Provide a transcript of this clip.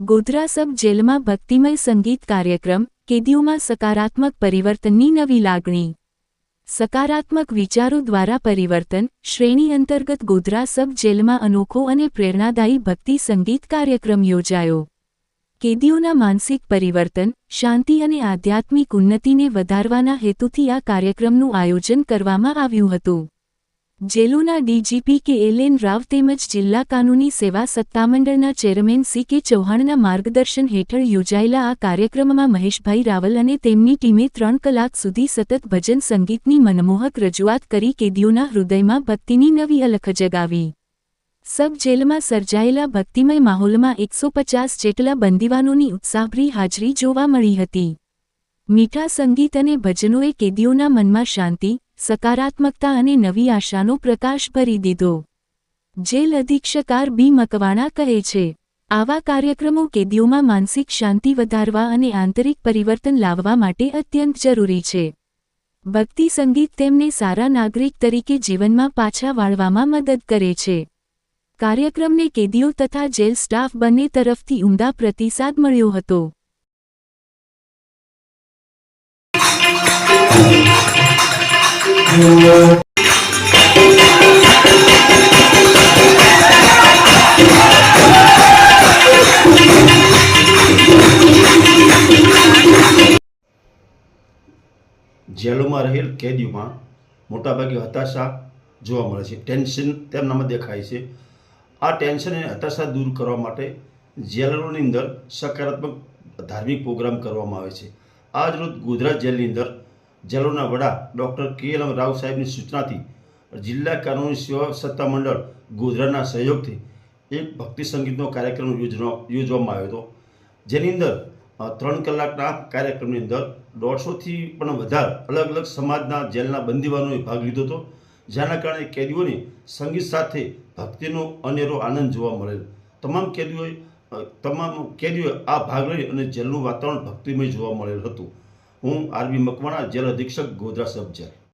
ગોધરા સબ જેલમાં ભક્તિમય સંગીત કાર્યક્રમ, કેદીઓમાં સકારાત્મક પરિવર્તનની નવી લાગણી. સકારાત્મક વિચારો દ્વારા પરિવર્તન, શ્રેણી અંતર્ગત ગોધરા સબ જેલમાં અનોખો અને પ્રેરણાદાયી ભક્તિ સંગીત કાર્યક્રમ યોજાયો. કેદીઓના માનસિક પરિવર્તન, શાંતિ અને આધ્યાત્મિક ઉન્નતિને વધારવાના હેતુથી આ કાર્યક્રમનું આયોજન કરવામાં આવ્યું હતું. જેલોના ડીજીપી કે એલ એન રાવ તેમજ જિલ્લા કાનૂની સેવા સત્તામંડળના ચેરમેન સી કે ચૌહાણના માર્ગદર્શન હેઠળ યોજાયેલા આ કાર્યક્રમમાં મહેશભાઈ રાવલ અને તેમની ટીમે ત્રણ કલાક સુધી સતત ભજન સંગીતની મનમોહક રજૂઆત કરી કેદીઓના હૃદયમાં ભક્તિની નવી અલખ જગાવી. સબ જેલમાં સર્જાયેલા ભક્તિમય માહોલમાં એકસો પચાસ જેટલા બંદીવાનોની ઉત્સાહભરી હાજરી જોવા મળી હતી. મીઠા સંગીત અને ભજનોએ કેદીઓના મનમાં શાંતિ સકારાત્મકતા અને નવી આશાનો પ્રકાશ ભરી દીધો. જેલ અધિક્ષક આર બી. મકવાણા કહે છે, આવા કાર્યક્રમો કેદીઓમાં માનસિક શાંતિ વધારવા અને આંતરિક પરિવર્તન લાવવા માટે અત્યંત જરૂરી છે. ભક્તિ સંગીત તેમને સારા નાગરિક તરીકે જીવનમાં પાછા વાળવામાં મદદ કરે છે. કાર્યક્રમને કેદીઓ તથા જેલ સ્ટાફ બંને તરફથી ઉમદા પ્રતિસાદ મળ્યો હતો. જેલોમાં રહેલ કેદીઓમાં મોટાભાગે હતાશા જોવા મળે છે. ટેન્શન તેમનામાં દેખાય છે. આ ટેન્શન અને હતાશા દૂર કરવા માટે જેલરોની અંદર સકારાત્મક ધાર્મિક પ્રોગ્રામ કરવામાં આવે છે. આજ રોજ ગુજરાત જેલની અંદર જેલોના વડા ડૉક્ટર કે એલ રાવ સાહેબની સૂચનાથી જિલ્લા કાનૂની સેવા સત્તા મંડળ ગોધરાના સહયોગથી એક ભક્તિ સંગીતનો કાર્યક્રમ યોજવા યોજવામાં આવ્યો હતો. જેની અંદર ત્રણ કલાકના કાર્યક્રમની અંદર દોઢસોથી પણ વધારે અલગ અલગ સમાજના જેલના બંદીવાનોએ ભાગ લીધો હતો, જેના કારણે કેદીઓને સંગીત સાથે ભક્તિનો અનેરો આનંદ જોવા મળેલ. તમામ કેદીઓએ તમામ કેદીઓએ આ ભાગ લઈ અને જેલનું વાતાવરણ ભક્તિમય જોવા મળેલ હતું. હું આરબી મકવાણા જેલ અધિક્ષક ગોધરા સબ